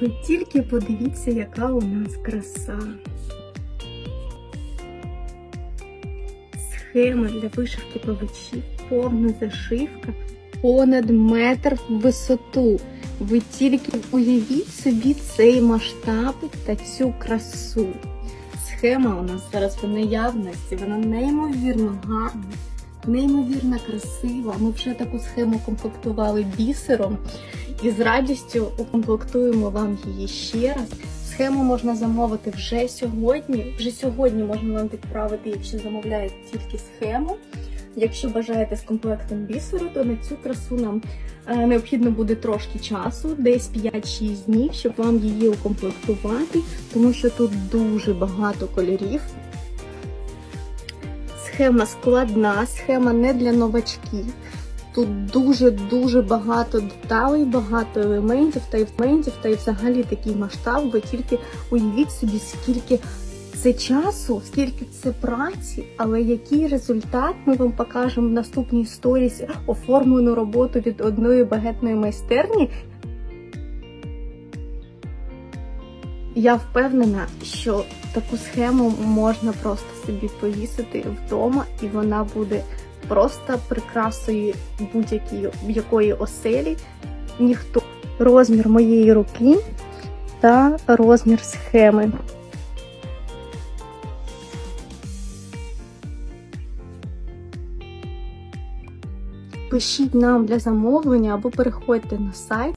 Ви тільки подивіться, яка у нас краса. Схема для вишивки павичів, повна зашивка, понад метр в висоту. Ви тільки уявіть собі цей масштаб та цю красу. Схема у нас зараз в наявності, вона неймовірно гарна, неймовірно красива. Ми вже таку схему комплектували бісером і з радістю укомплектуємо вам її ще раз. Схему можна замовити вже сьогодні. Вже сьогодні можна вам відправити, якщо замовляєте тільки схему. Якщо бажаєте з комплектом бісеру, то на цю красу нам е, необхідно буде трошки часу, десь 5-6 днів, щоб вам її укомплектувати, тому що тут дуже багато кольорів. Схема складна, схема не для новачків. Тут дуже-дуже багато деталей, багато елементів та елементів, та й взагалі такий масштаб. Ви тільки уявіть собі, скільки це часу, скільки це праці, але який результат ми вам покажемо в наступній сторісі оформлену роботу від одної багетної майстерні. Я впевнена, що таку схему можна просто собі повісити вдома, і вона буде просто прикрасою будь-якої якої оселі. Ніхто розмір моєї руки та розмір схеми. Пишіть нам для замовлення або переходьте на сайт.